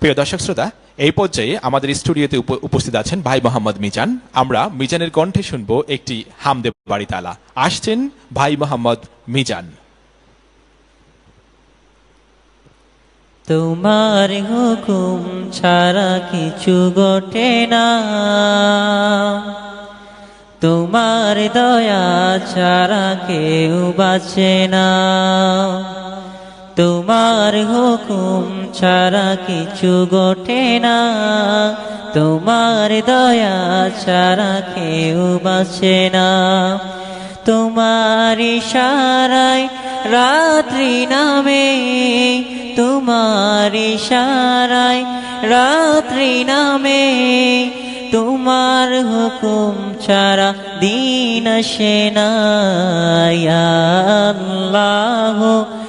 প্রিয় দর্শক শ্রোতা, এই পর্যায়ে আমাদের স্টুডিওতে উপস্থিত আছেন ভাই মোহাম্মদ মিজান। আমরা মিজানের কণ্ঠে শুনব একটি হামদেব বাড়ি তালা আসছেন ভাই মোহাম্মদ মিজান। তোমার হুকুম ছাড়া কিছু ঘটে না। তোমার দয়া ছাড়া কেউ বাঁচে না। তোমার হুকুম ছাড়া কিছু গোটে না। তোমার দয়া ছাড়া কেউ বাঁচে না। তোমার ইশারায় রাত্রি নামে, তোমার ইশারায় রাত্রি নামে, তোমার হুকুম ছাড়া দিন আসে না। আল্লাহ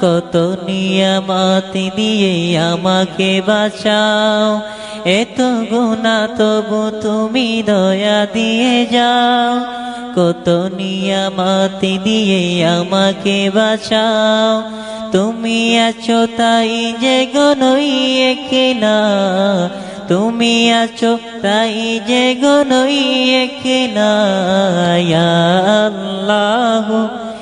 কত নিয়ামত দিয়ে আমাকে বাঁচাও। এত গুণা তবু তুমি দয়া দিয়ে যাও। কত নিয়ামত দিয়ে আমাকে বাঁচাও। তুমি আছো তাই যে গনই একলা তুমি আছো তাই যে গনই ইয়া আল্লাহ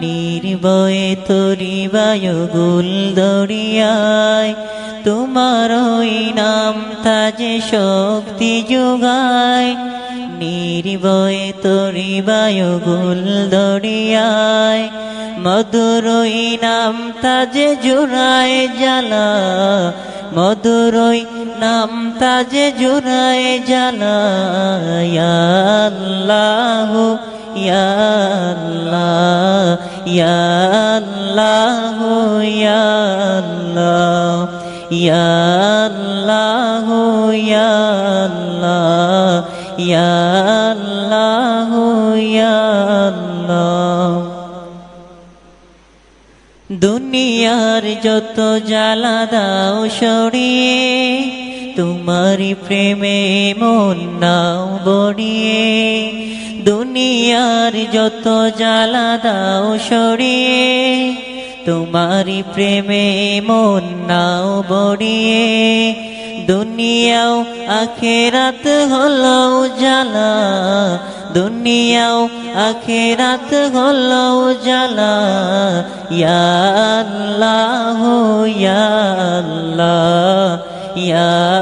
নির্ভয়ে তরি বায়ুগুল দরিয়ায়, তোমার ওই নাম তাজে শক্তি যোগায়। নির্ভয়ে তরি বায়ুগুল দরিয়ায় মধুরই নাম তাজে জোড়ায় জ্বালা। মধুরই নাম তাজে জোড়ায় জ্বালা। ইয়াল্লাহ ইয়াল্লাহ ইয়াল্লাহ ইয়াল্লাহ ইয়াল্লাহ ইয়াল্লাহ দুনিয়ার যত জ্বালা দাও সরিয়ে তোমারি প্রেমে মন নাও বড়িয়ে দুনিয়ার যত জ্বালা দাও সরিয়ে, তোমারি প্রেমে মন নাও বড়িয়ে দুনিয়াও আখেরাত হলো জ্বালা, দুনিয়াও আখেরাত হলো জ্বালা, ইয়া আল্লাহ ইয়া আল্লাহ, ইয়া